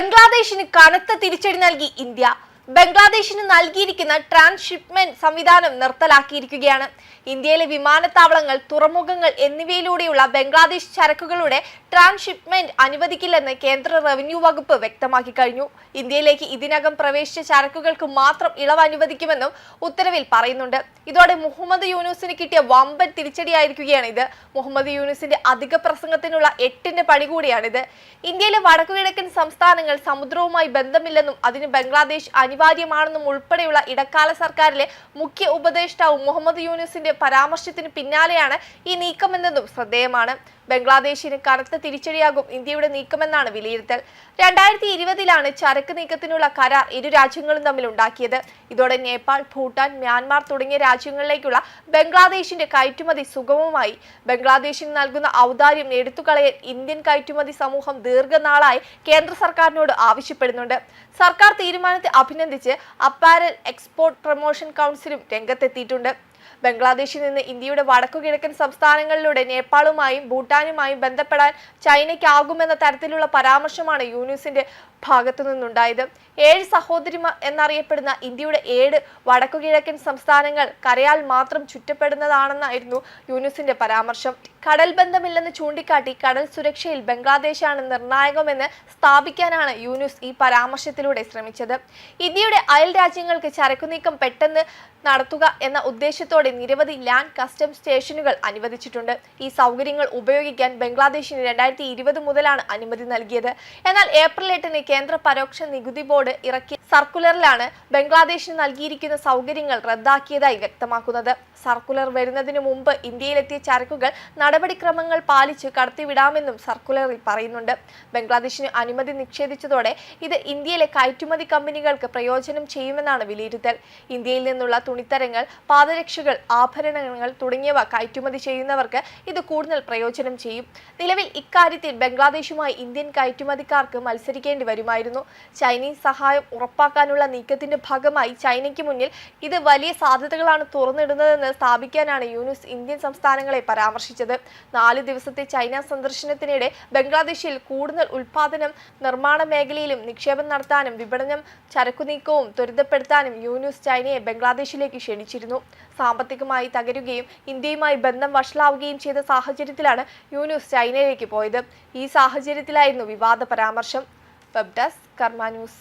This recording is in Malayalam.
ബംഗ്ലാദേശിന് കനത്ത തിരിച്ചടി നൽകി ഇന്ത്യ. ബംഗ്ലാദേശിന് നൽകിയിരിക്കുന്ന ട്രാൻസ്ഷിപ്മെന്റ് സംവിധാനം നിർത്തലാക്കിയിരിക്കുകയാണ്. ഇന്ത്യയിലെ വിമാനത്താവളങ്ങൾ തുറമുഖങ്ങൾ എന്നിവയിലൂടെയുള്ള ബംഗ്ലാദേശ് ചരക്കുകളുടെ ട്രാൻസ്ഷിപ്മെന്റ് അനുവദിക്കില്ലെന്ന് കേന്ദ്ര റവന്യൂ വകുപ്പ് വ്യക്തമാക്കി കഴിഞ്ഞു. ഇന്ത്യയിലേക്ക് ഇതിനകം പ്രവേശിച്ച ചരക്കുകൾക്ക് മാത്രം ഇളവ് അനുവദിക്കുമെന്നും ഉത്തരവിൽ പറയുന്നുണ്ട്. ഇതോടെ മുഹമ്മദ് യൂനുസിന് കിട്ടിയ വമ്പൻ തിരിച്ചടിയായിരിക്കുകയാണ് ഇത്. മുഹമ്മദ് യൂനുസിന്റെ അധിക പ്രസംഗത്തിനുള്ള എട്ടിന്റെ പണി കൂടിയാണിത്. ഇന്ത്യയിലെ വടക്കുകിഴക്കൻ സംസ്ഥാനങ്ങൾ സമുദ്രവുമായി ബന്ധമില്ലെന്നും അതിന് ബംഗ്ലാദേശ് അനിവാര്യമാണെന്നും ഉൾപ്പെടെയുള്ള ഇടക്കാല സർക്കാരിലെ മുഖ്യ ഉപദേഷ്ടാവ് മുഹമ്മദ് യൂനുസിന്റെ പരാമർശത്തിന് പിന്നാലെയാണ് ഈ നീക്കമെന്നതും ശ്രദ്ധേയമാണ്. ബംഗ്ലാദേശിന് കനത്ത തിരിച്ചടിയാകും ഇന്ത്യയുടെ നീക്കമെന്നാണ് വിലയിരുത്തൽ. രണ്ടായിരത്തി ഇരുപതിലാണ് ചരക്ക് നീക്കത്തിനുള്ള കരാർ ഇരു രാജ്യങ്ങളും തമ്മിൽ ഉണ്ടാക്കിയത്. ഇതോടെ നേപ്പാൾ ഭൂട്ടാൻ മ്യാൻമാർ തുടങ്ങിയ രാജ്യങ്ങളിലേക്കുള്ള ബംഗ്ലാദേശിന്റെ കയറ്റുമതി സുഗമമായി ബംഗ്ലാദേശിന് നൽകുന്ന ഔദാര്യം എടുത്തുകളയാൻ ഇന്ത്യൻ കയറ്റുമതി സമൂഹം ദീർഘനാളായി കേന്ദ്ര സർക്കാരിനോട് ആവശ്യപ്പെടുന്നുണ്ട്. സർക്കാർ തീരുമാനത്തെ അഭിനന്ദിച്ച് അപ്പാരൽ എക്സ്പോർട്ട് പ്രൊമോഷൻ കൗൺസിലും രംഗത്തെത്തിയിട്ടുണ്ട്. ബംഗ്ലാദേശിൽ നിന്ന് ഇന്ത്യയുടെ വടക്കു കിഴക്കൻ സംസ്ഥാനങ്ങളിലൂടെ നേപ്പാളുമായും ഭൂട്ടാനുമായും ബന്ധപ്പെടാൻ ചൈനയ്ക്കാകുമെന്ന തരത്തിലുള്ള പരാമർശമാണ് യൂനിസിന്റെ ഭാഗത്തു നിന്നുണ്ടായത്. ഏഴ് സഹോദരിമാർ എന്നറിയപ്പെടുന്ന ഇന്ത്യയുടെ ഏഴ് വടക്കു കിഴക്കൻ സംസ്ഥാനങ്ങൾ കരയാൽ മാത്രം ചുറ്റപ്പെടുന്നതാണെന്നായിരുന്നു യൂനിസിന്റെ പരാമർശം. കടൽ ബന്ധമില്ലെന്ന് ചൂണ്ടിക്കാട്ടി കടൽ സുരക്ഷയിൽ ബംഗ്ലാദേശാണ് നിർണായകമെന്ന് സ്ഥാപിക്കാനാണ് യൂനുസ് ഈ പരാമർശത്തിലൂടെ ശ്രമിച്ചത്. ഇന്ത്യയുടെ അയൽ രാജ്യങ്ങൾക്ക് ചരക്കുനീക്കം പെട്ടെന്ന് നടത്തുക എന്ന ഉദ്ദേശത്തോടെ നിരവധി ലാൻഡ് കസ്റ്റംസ് സ്റ്റേഷനുകൾ അനുവദിച്ചിട്ടുണ്ട്. ഈ സൗകര്യങ്ങൾ ഉപയോഗിക്കാൻ ബംഗ്ലാദേശിന് രണ്ടായിരത്തി ഇരുപത് മുതലാണ് അനുമതി നൽകിയത്. എന്നാൽ ഏപ്രിൽ എട്ടിന് കേന്ദ്ര പരോക്ഷ നികുതി ബോർഡ് ഇറക്കിയ സർക്കുലറിലാണ് ബംഗ്ലാദേശിന് നൽകിയിരിക്കുന്ന സൗകര്യങ്ങൾ റദ്ദാക്കിയതായി വ്യക്തമാക്കുന്നത്. സർക്കുലർ വരുന്നതിന് മുമ്പ് ഇന്ത്യയിലെത്തിയ ചരക്കുകൾ നടപടിക്രമങ്ങൾ പാലിച്ച് കടത്തിവിടാമെന്നും സർക്കുലറിൽ പറയുന്നുണ്ട്. ബംഗ്ലാദേശിന് അനുമതി നിഷേധിച്ചതോടെ ഇത് ഇന്ത്യയിലെ കയറ്റുമതി കമ്പനികൾക്ക് പ്രയോജനം ചെയ്യുമെന്നാണ് വിലയിരുത്തൽ. ഇന്ത്യയിൽ നിന്നുള്ള തുണിത്തരങ്ങൾ പാദരക്ഷകൾ ആഭരണങ്ങൾ തുടങ്ങിയവ കയറ്റുമതി ചെയ്യുന്നവർക്ക് ഇത് കൂടുതൽ പ്രയോജനം ചെയ്യും. നിലവിൽ ഇക്കാര്യത്തിൽ ബംഗ്ലാദേശുമായി ഇന്ത്യൻ കയറ്റുമതിക്കാർക്ക് മത്സരിക്കേണ്ടി വരുമായിരുന്നു. ചൈനീസ് സഹായം ഉറപ്പാക്കാനുള്ള നീക്കത്തിന്റെ ഭാഗമായി ചൈനയ്ക്ക് മുന്നിൽ ഇത് വലിയ സാധ്യതകളാണ് തുറന്നിടുന്നതെന്ന് സ്ഥാപിക്കാനാണ് യൂനുസ് ഇന്ത്യൻ സംസ്ഥാനങ്ങളെ പരാമർശിച്ചത്. നാല് ദിവസത്തെ ചൈന സന്ദർശനത്തിനിടെ ബംഗ്ലാദേശിൽ കൂടുതൽ ഉൽപാദനം നിർമ്മാണ മേഖലയിലും നിക്ഷേപം നടത്താനും വിപണനം ചരക്കുനീക്കവും ത്വരിതപ്പെടുത്താനും യൂനുസ് ചൈനയെ ബംഗ്ലാദേശിലേക്ക് ക്ഷണിച്ചിരുന്നു. സാമ്പത്തികമായി തകരുകയും ഇന്ത്യയുമായി ബന്ധം വഷളാവുകയും ചെയ്ത സാഹചര്യത്തിലാണ് യൂനുസ് ചൈനയിലേക്ക് പോയത്. ഈ സാഹചര്യത്തിലായിരുന്നു വിവാദ പരാമർശം. Web desk Karma news.